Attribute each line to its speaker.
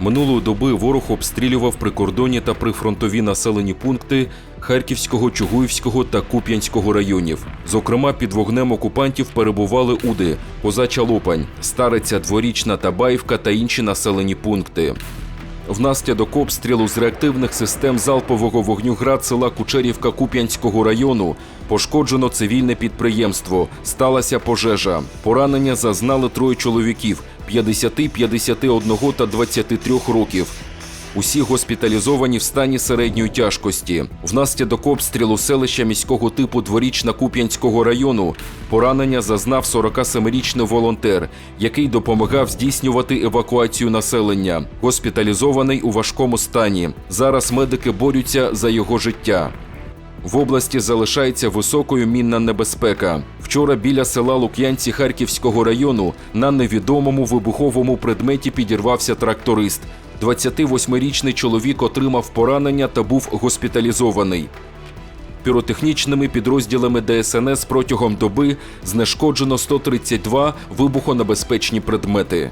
Speaker 1: Минулої доби ворог обстрілював прикордонні та прифронтові населені пункти Харківського, Чугуївського та Куп'янського районів. Зокрема, під вогнем окупантів перебували Уди, Козача Лопань, Стариця, Дворічна Табаївка та інші населені пункти. Внаслідок обстрілу з реактивних систем залпового вогню град села Кучерівка Куп'янського району пошкоджено цивільне підприємство. Сталася пожежа. Поранення зазнали троє чоловіків 50, 51 та 23 років. Усі госпіталізовані в стані середньої тяжкості. Внаслідок обстрілу селища міського типу Дворічна Куп'янського району поранення зазнав 47-річний волонтер, який допомагав здійснювати евакуацію населення. Госпіталізований у важкому стані. Зараз медики борються за його життя. В області залишається високою мінна небезпека. Вчора біля села Лук'янці Харківського району на невідомому вибуховому предметі підірвався тракторист. 28-річний чоловік отримав поранення та був госпіталізований. Піротехнічними підрозділами ДСНС протягом доби знешкоджено 132 вибухонебезпечні предмети.